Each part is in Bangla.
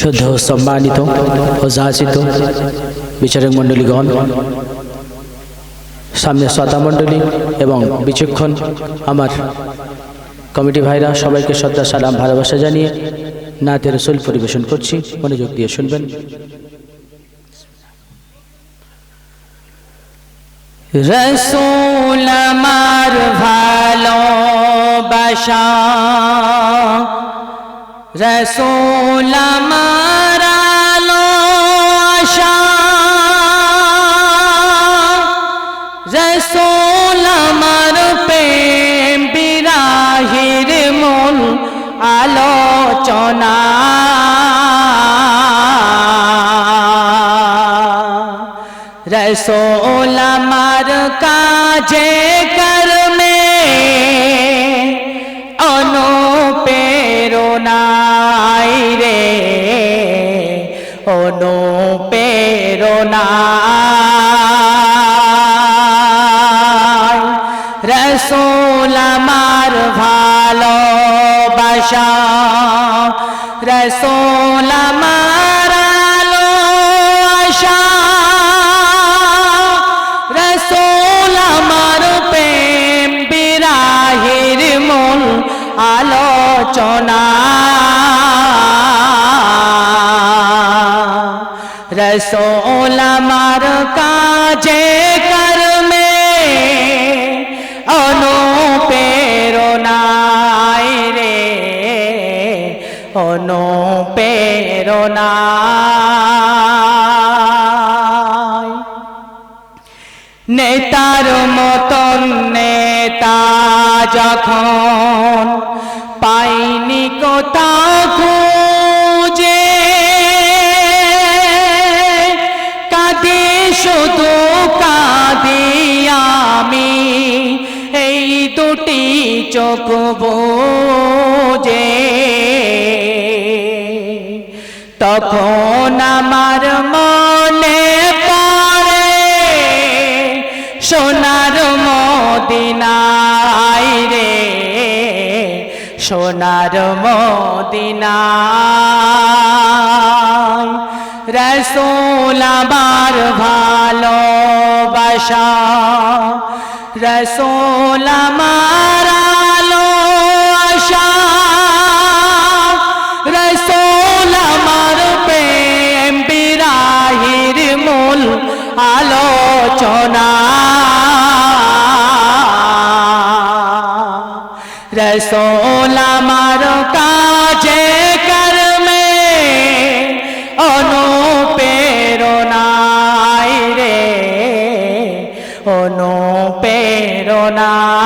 শুদ্ধ সম্মানিত ও যাচিত বিচারক মণ্ডলীগণ, সামনে শ্রোতা মণ্ডলী এবং বিচক্ষণ আমার কমিটি ভাইরা সবাইকে শ্রদ্ধা, সালাম, ভালোবাসা জানিয়ে নাতে রসুল পরিবেশন করছি। মনোযোগ দিয়ে শুনবেন। রসুল আমার ভালোবাসা রসুল আমার আলো আশা রসুল আমার প্রেম বিরাহির মূল আলোচনা রসোল আমার কাজে কর্মে অনুপ্রেরণা রসোল আমার ভালোবাসা রসোল আমার আলো আশা রসোল আমার প্রেম বিরাহির মূল আলোচনা। রসোল আমার কাজে কর্মে অনুপ্রেরণায় রে অনুপ্রেরণায় নেতার মতন নেতা যখন পাইনি কোথাও দুটি চোখ বোঝে। তখন আমার মনে পড়ে সোনার মদিনাই রে, সোনার মদিনায়। রসোল আমার ভালোবাসা। রসোল আমার আলো আশা রসোল আমার প্রেম বিরাহির মূল আলোচনা রসোল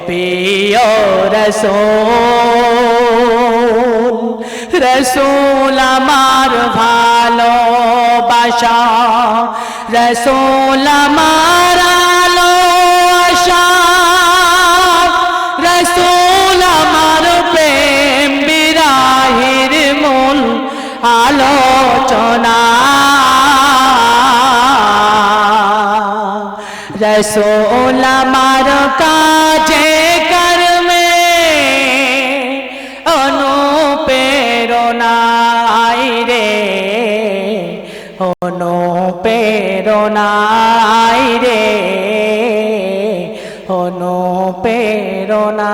হে প্রিয় রসোল রসুল আমার ভালোবাসা রসোল আমার রসোল আমার কাজে কর্মে অনুপ্রেরণায় রে অনুপ্রেরণায় রে অনুপ্রেরণা